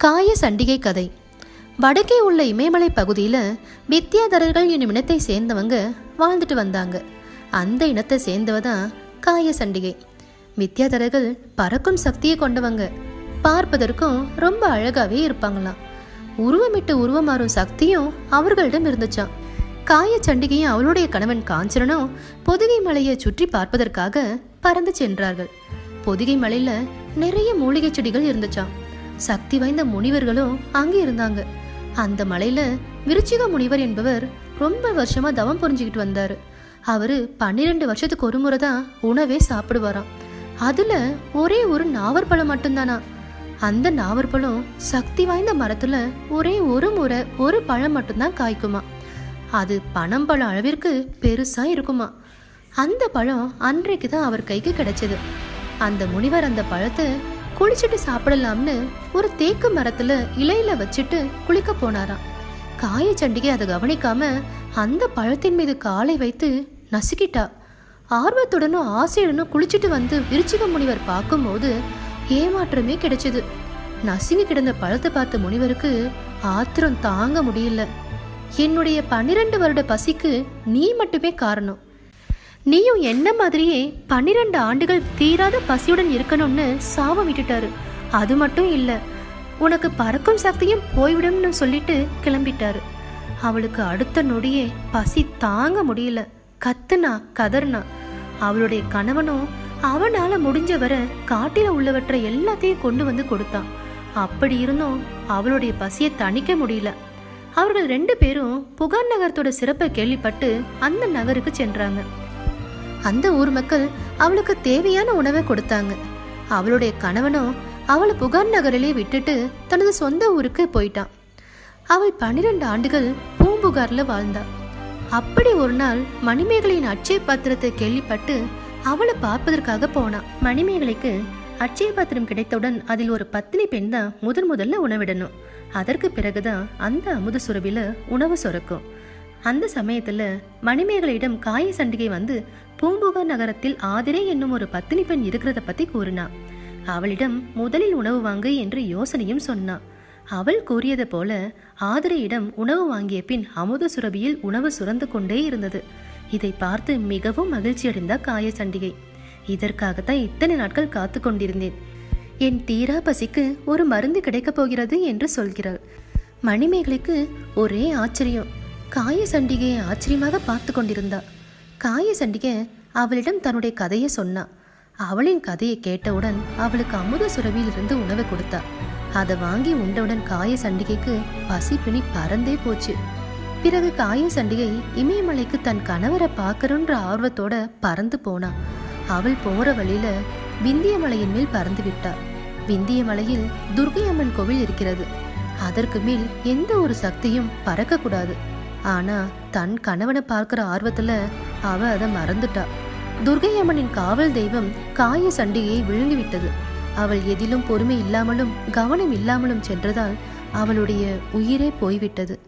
காய சண்டிகை கதை. வடக்கே உள்ள இமயமலை பகுதியில் வித்தியாதரர்கள் என்னும் இனத்தை சேர்ந்தவங்க வாழ்ந்துட்டு வந்தாங்க. அந்த இனத்தை சேர்ந்தவ தான் காய சண்டிகை. வித்தியாதரர்கள் பறக்கும் சக்தியை கொண்டவங்க. பார்ப்பதற்கும் ரொம்ப அழகாவே இருப்பாங்களாம். உருவமிட்டு உருவம் மாறும் சக்தியும் அவர்களிடம் இருந்துச்சான் காய சண்டிகையும் அவளுடைய கணவன் காஞ்சரனும் பொதிகை மலையை சுற்றி பார்ப்பதற்காக பறந்து சென்றார்கள். பொதிகை மலையில நிறைய மூலிகை செடிகள் இருந்துச்சான் சக்தி வாய்ந்த முனிவர்களும் அங்கே இருந்தாங்க. அந்த மலையில விருச்சிக முனிவர் என்பவர் ரொம்ப வருஷமா தவம் புரிஞ்சுக்கிட்டு வந்தாரு. அவரு பன்னிரெண்டு வருஷத்துக்கு ஒரு முறை தான் உணவே சாப்பிடுவாராம். அதுல ஒரே ஒரு நாவற்பழம் மட்டும்தானா? அந்த நாவற்பழம் சக்தி வாய்ந்த மரத்துல ஒரே ஒரு முறை ஒரு பழம் மட்டும்தான் காய்க்குமா? அது பணம் பழம் அளவிற்கு பெருசா இருக்குமா? அந்த பழம் அன்றைக்கு தான் அவர் கைக்கு கிடைச்சது. அந்த முனிவர் அந்த பழத்தை குளிச்சுட்டு சாப்பிடலாம்னு ஒரு தேக்கு மரத்துல இலையில வச்சுட்டு குளிக்க போனாராம். காய சண்டிகை அதை கவனிக்காம அந்த பழத்தின் மீது காலை வைத்து நசுக்கிட்டா. ஆர்வத்துடனும் ஆசையுடனும் குளிச்சுட்டு வந்து விருச்சிக முனிவர் பார்க்கும்போது ஏமாற்றமே கிடைச்சது. நசுங்கி கிடந்த பழத்தை பார்த்த முனிவருக்கு ஆத்திரம் தாங்க முடியல. என்னுடைய பன்னிரண்டு வருட பசிக்கு நீ மட்டுமே காரணம். நீயும் என்ன மாதிரியே பன்னிரண்டு ஆண்டுகள் தீராத பசியுடன் இருக்கணும்னு சாபம் விட்டுட்டாரு. அது மட்டும் இல்ல உனக்கு பறக்கும் சக்தியும் போய்விடும்னு சொல்லிட்டு கிளம்பிட்டாரு. அவளுக்கு அடுத்த நொடியே பசி தாங்க முடியல. கத்துனா கதர்னா அவளுடைய கணவனும் அவனால முடிஞ்ச வரை காட்டில உள்ளவற்றை எல்லாத்தையும் கொண்டு வந்து கொடுத்தான். அப்படி இருந்தும் அவளுடைய பசியை தணிக்க முடியல. அவர்கள் ரெண்டு பேரும் புகார் நகரத்தோட சிறப்பை கேள்விப்பட்டு அந்த நகருக்கு சென்றாங்க. அந்த ஊர் மக்கள் அவளுக்கு தேவையான உணவை கொடுத்தாங்க. அவளுடைய கணவனும் அவளை புகார் நகரிலே விட்டுட்டு தனது சொந்த ஊருக்கு போயிட்டான். அவள் பன்னிரண்டு ஆண்டுகள் பூம்புகார்ல வாழ்ந்தா. அப்படி ஒரு நாள் மணிமேகலையின் அச்சய பாத்திரத்தை கேள்விப்பட்டு அவளை பார்ப்பதற்காக போனான் மணிமேகலைக்கு அச்சய பாத்திரம் கிடைத்தவுடன் அதில் ஒரு பத்தினி பெண் தான் முதன் முதல்ல உணவிடணும். அதற்கு பிறகுதான் அந்த அமுத சுரபில உணவு சுரக்கும். அந்த சமயத்துல மணிமேகலையிடம் காய சண்டிகை வந்து பூம்புகார் நகரத்தில் ஆதிரே என்னும் ஒரு பத்தினி பெண் இருக்கிறத பத்தி கூறினா. அவளிடம் முதலில் உணவு வாங்கு என்று யோசனையும் சொன்னா. அவள் கூறியது போல ஆதிரையிடம் உணவு வாங்கிய பின் அமுத சுரபியில் உணவு சுரந்து கொண்டே இருந்தது. இதை பார்த்து மிகவும் மகிழ்ச்சியடைந்த காய சண்டிகை. இதற்காகத்தான் இத்தனை நாட்கள் காத்து கொண்டிருந்தேன். என் தீரா பசிக்கு ஒரு மருந்து கிடைக்கப் போகிறது என்று சொல்கிறாள். மணிமேகலைக்கு ஒரே ஆச்சரியம். காய சண்டிகையை ஆச்சரியமாக பார்த்து கொண்டிருந்தா. காய சண்டிகை அவளிடம் தன்னுடைய கதையை சொன்னா. அவளின் கதையை கேட்டவுடன் அவளுக்கு அமுத சுரவியிலிருந்து உணவை கொடுத்தா. அதை வாங்கி உண்டவுடன் காய சண்டிகைக்கு பசி பிணி பறந்தே போச்சு. பிறகு காய சண்டிகை இமயமலைக்கு தன் கணவரை பார்க்கணுன்ற ஆர்வத்தோட பறந்து போனா. அவள் போற வழியில விந்திய மலையின் மேல் பறந்து விட்டா. விந்திய மலையில் துர்கை அம்மன் கோவில் இருக்கிறது. அதற்கு மேல் எந்த ஒரு சக்தியும் பறக்க ஆனால் ஆனா தன் கணவனை பார்க்கிற ஆர்வத்துல அவ அதை மறந்துட்டா. துர்கை அம்மனின் காவல் தெய்வம் காய சண்டிகையை விழுங்கிவிட்டது. அவள் எதிலும் பொறுமை இல்லாமலும் கவனம் இல்லாமலும் சென்றதால் அவளுடைய உயிரே போய்விட்டது.